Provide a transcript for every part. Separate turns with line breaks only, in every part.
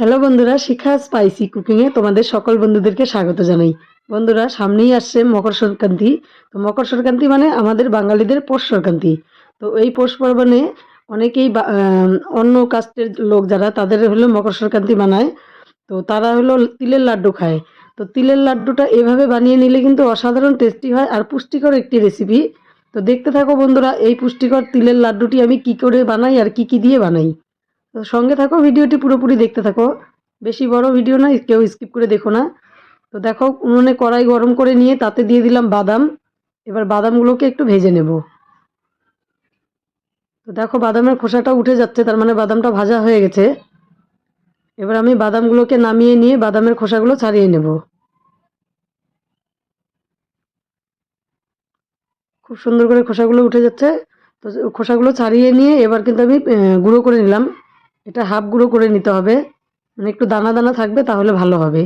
Hello বন্ধুরা, শিখা spicy কুকিংয়ে তোমাদের সকল বন্ধুদেরকে স্বাগত জানাই। বন্ধুরা, সামনেই আসছে মকর সংক্রান্তি। তো মকর সংক্রান্তি মানে আমাদের বাঙালিদের পৌষ সংক্রান্তি। তো এই পৌষ পার্বণে অনেকেই অন্য কাস্টের লোক যারা, তাদের হলো মকর সংক্রান্তি বানায় তো তারা হলো তিলের লাড্ডু খায়। তো তিলের লাড্ডুটা এভাবে বানিয়ে নিলে কিন্তু অসাধারণ টেস্টি হয় আর পুষ্টিকর একটি রেসিপি তো দেখতে থাকো বন্ধুরা, এই পুষ্টিকর তিলের লাড্ডুটি আমি কি করে বানাই আর কি কি দিয়ে বানাই। তো সঙ্গে থাকো, ভিডিওটি পুরোপুরি দেখতে থাকো। বেশি বড় ভিডিও না, কেউ স্কিপ করে দেখো না। তো দেখো, উনুনে কড়াই গরম করে নিয়ে তাতে দিয়ে দিলাম বাদাম। এবার বাদামগুলোকে একটু ভেজে নেব। তো দেখো, বাদামের খোসাটা উঠে যাচ্ছে, তার মানে বাদামটা ভাজা হয়ে গেছে। এবার আমি বাদামগুলোকে নামিয়ে নিয়ে বাদামের খোসাগুলো ছাড়িয়ে নেব। খুব সুন্দর করে খোসাগুলো উঠে যাচ্ছে। তো খোসাগুলো ছাড়িয়ে নিয়ে এবার কিন্তু আমি গুঁড়ো করে নিলাম। এটা হাফ গুঁড়ো করে নিতে হবে। মানে একটু দানা দানা থাকবে তাহলে ভালো হবে।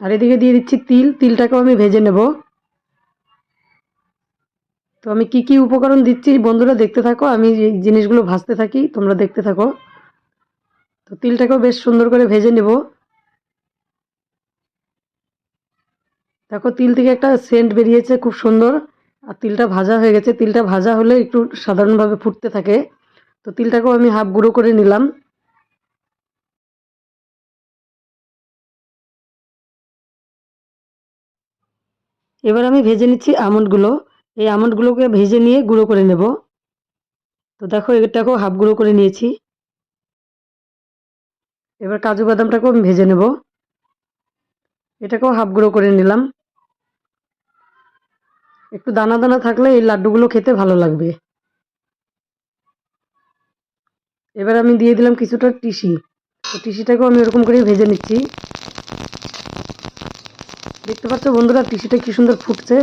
আর এদিকে দিয়ে দিচ্ছি তিল। তিলটাকেও আমি ভেজে নেব। তো আমি কি কি উপকরণ দিচ্ছি বন্ধুরা দেখতে থাকো। আমি এই জিনিসগুলো ভাজতে থাকি, তোমরা দেখতে থাকো। তো তিলটাকেও বেশ সুন্দর করে ভেজে নেব। দেখো, তিল থেকে একটা সেন্ট বেরিয়েছে, খুব সুন্দর। আর তিলটা ভাজা হয়ে গেছে। তিলটা ভাজা হলে একটু সাধারণভাবে ফুটতে থাকে। তো তিলটাকেও আমি হাফ গুঁড়ো করে নিলাম। এবার আমি ভেজে নিচ্ছি আমন্ডগুলো। এই আমন্ডগুলোকে ভেজে নিয়ে গুঁড়ো করে নেব। তো দেখো, এটাকেও হাফ গুঁড়ো করে নিয়েছি। এবার কাজু বাদামটাকেও আমি ভেজে নেব। এটাকেও হাফ গুঁড়ো করে নিলাম। একটু দানা দানা থাকলে এই লাড্ডুগুলো খেতে ভালো লাগবে। এবার আমি দিয়ে দিলাম কিছুটা টিসি। তো টিসিটাকেও আমি এরকম করে ভেজে নিচ্ছি। দেখতে পাচ্ছ বন্ধুরা, টিসিটা কি সুন্দর ফুটছে।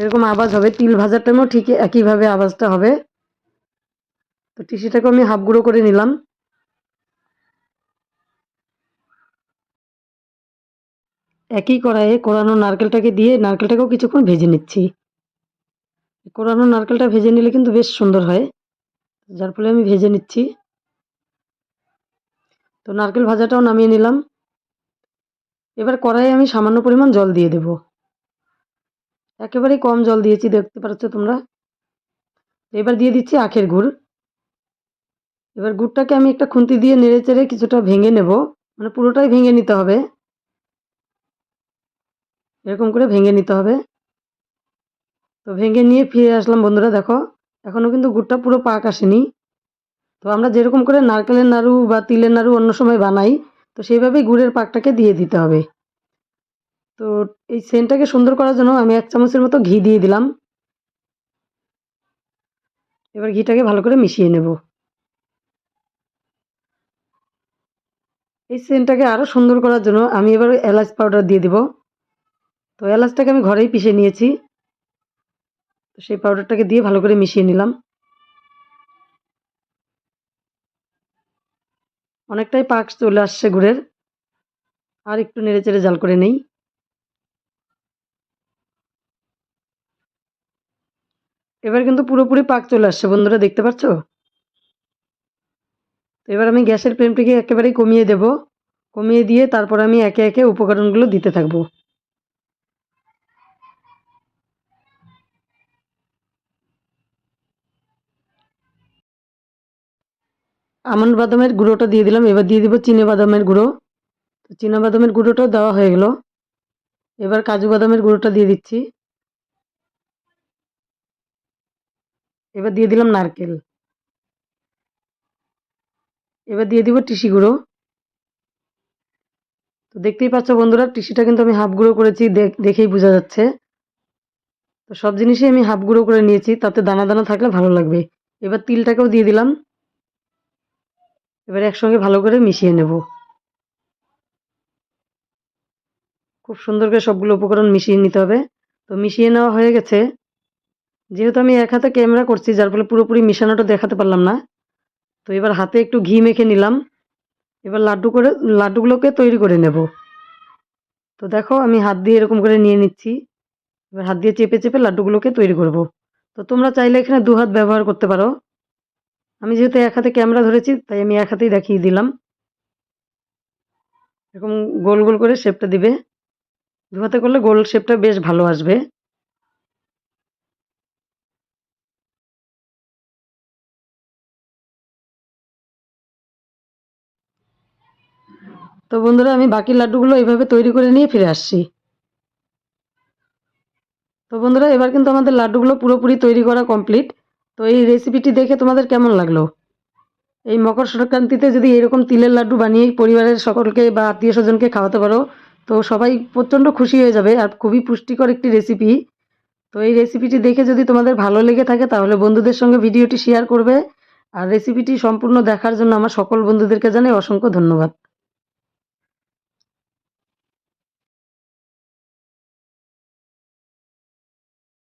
এরকম আওয়াজ হবে, তিল ভাজার টাইমেও ঠিক একইভাবে আওয়াজটা হবে। তো টিসিটাকে আমি হাফ গুঁড়ো করে নিলাম। একই কড়াইয়ে কোরানো নারকেলটাকে দিয়ে নারকেলটাকেও কিছুক্ষণ ভেজে নিচ্ছি। কোরানো নারকেলটা ভেজে নিলে কিন্তু বেশ সুন্দর হয়। যার ফলে আমি ভেজে নিচ্ছি। তো নারকেল ভাজাটাও নামিয়ে নিলাম। এবার কড়াইয়ে আমি সামান্য পরিমাণ জল দিয়ে দেব। একেবারেই কম জল দিয়েছি, দেখতে পাচ্ছ তোমরা। এবার দিয়ে দিচ্ছি আখের গুড়। এবার গুড়টাকে আমি একটা খুন্তি দিয়ে নেড়ে চেড়ে কিছুটা ভেঙে নেব। মানে পুরোটাই ভেঙে নিতে হবে। এরকম করে ভেঙে নিতে হবে। তো ভেঙে নিয়ে ফিরে আসলাম বন্ধুরা, দেখো। এখনও কিন্তু গুড়টা পুরো পাক আসেনি। তো আমরা যেরকম করে নারকেলের নাড়ু বা তিলের নাড়ু অন্য সময় বানাই, তো সেইভাবেই গুড়ের পাকটাকে দিয়ে দিতে হবে। তো এই সেন্টটাকে সুন্দর করার জন্য আমি এক চামচের মতো ঘি দিয়ে দিলাম। এবার ঘিটাকে ভালো করে মিশিয়ে নেব। এই সেন্টটাকে আরও সুন্দর করার জন্য আমি এবার এলাচ পাউডার দিয়ে দিব। তো এলাচটাকে আমি ঘরেই পিষে নিয়েছি। তো সেই পাউডারটাকে দিয়ে ভালো করে মিশিয়ে নিলাম। অনেকটাই পাক চলে আসছে গুড়ের। আর একটু নেড়ে চেড়ে জাল করে নেই। এবার কিন্তু পুরোপুরি পাক চলে আসছে, বন্ধুরা, দেখতে পাচ্ছ? তো এবার আমি গ্যাসের ফ্লেমটিকে একেবারেই কমিয়ে দেব। কমিয়ে দিয়ে তারপর আমি একে একে উপকরণগুলো দিতে থাকব। আমন্ড বাদামের গুঁড়োটা দিয়ে দিলাম, এবার দিয়ে দিব চিনে বাদামের গুঁড়ো। তো চিনা বাদামের গুঁড়োটাও দেওয়া হয়ে গেল। এবার কাজু বাদামের গুঁড়োটা দিয়ে দিচ্ছি। এবার দিয়ে দিলাম নারকেল। এবার দিয়ে দিব টিসি গুঁড়ো। তো দেখতেই পাচ্ছ বন্ধুরা, টিসিটা কিন্তু আমি হাফ গুঁড়ো করেছি, দেখ- দেখেই বোঝা যাচ্ছে। তো সব জিনিসই আমি হাফ গুঁড়ো করে নিয়েছি, তাতে দানা দানা থাকলে ভালো লাগবে। এবার তিলটাকেও দিয়ে দিলাম। এবার একসঙ্গে ভালো করে মিশিয়ে নেব। খুব সুন্দর করে সবগুলো উপকরণ মিশিয়ে নিতে হবে। তো মিশিয়ে নেওয়া হয়ে গেছে। যেহেতু আমি এক হাতে ক্যামেরা করছি, যার ফলে পুরোপুরি মিশানোটা দেখাতে পারলাম না। তো এবার হাতে একটু ঘি মেখে নিলাম। এবার লাড্ডু করে, লাড্ডুগুলোকে তৈরি করে নেব। তো দেখো, আমি হাত দিয়ে এরকম করে নিয়ে নিচ্ছি। এবার হাত দিয়ে চেপে চেপে লাড্ডুগুলোকে তৈরি করব। তো তোমরা চাইলে এখানে দু হাত ব্যবহার করতে পারো। আমি যেহেতু এক হাতে ক্যামেরা ধরেছি, তাই আমি এক হাতেই দেখিয়ে দিলাম। এরকম গোল গোল করে শেপটা দিবে। দু হাতে করলে গোল শেপটা বেশ ভালো আসবে। তো বন্ধুরা, আমি বাকি লাড্ডুগুলো এইভাবে তৈরি করে নিয়ে ফিরে আসছি। তো বন্ধুরা, এবার কিন্তু আমাদের লাড্ডুগুলো পুরোপুরি তৈরি করা কমপ্লিট। তো এই রেসিপিটি দেখে তোমাদের কেমন লাগল? এই মকর সংক্রান্তিতে যদি এরকম তিলের লাড্ডু বানিয়ে পরিবারের সকলকে বা আত্মীয় স্বজনকে খাওয়াতে পারো, তো সবাই প্রচণ্ড খুশি হয়ে যাবে আর খুবই পুষ্টিকর একটি রেসিপি তো এই রেসিপিটি দেখে যদি তোমাদের ভালো লেগে থাকে, তাহলে বন্ধুদের সঙ্গে ভিডিওটি শেয়ার করবে। আর রেসিপিটি সম্পূর্ণ দেখার জন্য আমার সকল বন্ধুদেরকে জানাই অসংখ্য ধন্যবাদ।